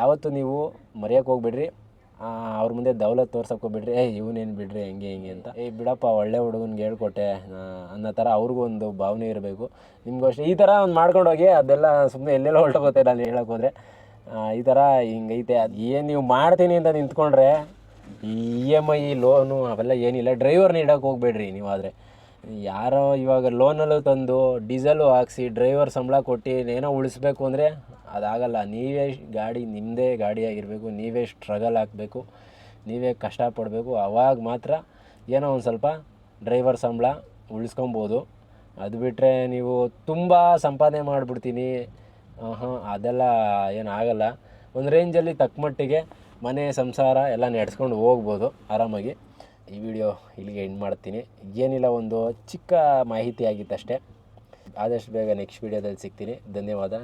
Speaker 1: ಯಾವತ್ತೂ ನೀವು ಮರೆಯೋಕೆ ಹೋಗ್ಬೇಡ್ರಿ. ಅವ್ರ ಮುಂದೆ ದೌಲತ್ ತೋರ್ಸಕ್ಕೆ ಹೋಗ್ಬಿಡ್ರಿ. ಏ, ಇವನೇನು ಬಿಡ್ರಿ, ಹೆಂಗೆ, ಹಿಂಗೆ ಅಂತ. ಏ, ಬಿಡಪ್ಪ, ಒಳ್ಳೆ ಹುಡುಗನ್ಗೆ ಹೇಳ್ಕೊಟ್ಟೆ. ಅನ್ನೋ ಥರ ಅವ್ರಿಗೂ ಒಂದು ಭಾವನೆ ಇರಬೇಕು. ನಿಮಗೂ ಈ ಥರ ಒಂದು ಮಾಡ್ಕೊಂಡು ಹೋಗಿ ಅದೆಲ್ಲ ಸುಮ್ಮನೆ ಎಲ್ಲೆಲ್ಲ ಹೊರಟೋಗುತ್ತೆ ನಾನು ಹೇಳಕ್ಕೆ ಹೋದರೆ. ಈ ಥರ ಹಿಂಗೈತೆ. ಅದು ಏನು ನೀವು ಮಾಡ್ತೀನಿ ಅಂತ ನಿಂತ್ಕೊಂಡ್ರೆ ಇ ಎಂ ಐ ಲೋನು ಅವೆಲ್ಲ ಏನಿಲ್ಲ. ಡ್ರೈವರ್ನ ಇಡಕ್ಕೆ ಹೋಗ್ಬೇಡ್ರಿ ನೀವು ಆದರೆ. ಯಾರೋ ಇವಾಗ ಲೋನಲ್ಲೂ ತಂದು ಡೀಸೆಲು ಹಾಕ್ಸಿ ಡ್ರೈವರ್ ಸಂಬಳ ಕೊಟ್ಟು ಏನೋ ಉಳಿಸ್ಬೇಕು ಅಂದರೆ ಅದಾಗಲ್ಲ, ನೀವೇ ಗಾಡಿ ನಿಮ್ಮದೇ ಗಾಡಿಯಾಗಿರಬೇಕು, ನೀವೇ ಸ್ಟ್ರಗಲ್ ಹಾಕಬೇಕು ನೀವೇ ಕಷ್ಟಪಡಬೇಕು, ಅವಾಗ ಮಾತ್ರ ಏನೋ ಒಂದು ಸ್ವಲ್ಪ ಡ್ರೈವರ್ ಸಂಬಳ ಉಳಿಸ್ಕೊಬೋದು. ಅದು ಬಿಟ್ಟರೆ ನೀವು ತುಂಬ ಸಂಪಾದನೆ ಮಾಡಿಬಿಡ್ತೀನಿ. ಹಾಂ ಅದೆಲ್ಲ ಏನು ಆಗಲ್ಲ. ಒಂದು ರೇಂಜಲ್ಲಿ ತಕ್ಕಮಟ್ಟಿಗೆ ಮನೆ, ಸಂಸಾರ ಎಲ್ಲ ನಡೆಸ್ಕೊಂಡು ಹೋಗ್ಬೋದು ಆರಾಮಾಗಿ. ಈ ವಿಡಿಯೋ ಇಲ್ಲಿಗೆ ಎಂಡ್ ಮಾಡ್ತೀನಿ. ಏನಿಲ್ಲ, ಒಂದು ಚಿಕ್ಕ ಮಾಹಿತಿ ಆಗಿತ್ತಷ್ಟೇ. ಆದಷ್ಟು ಬೇಗ ನೆಕ್ಸ್ಟ್ ವಿಡಿಯೋದಲ್ಲಿ ಸಿಗ್ತೀನಿ. ಧನ್ಯವಾದ.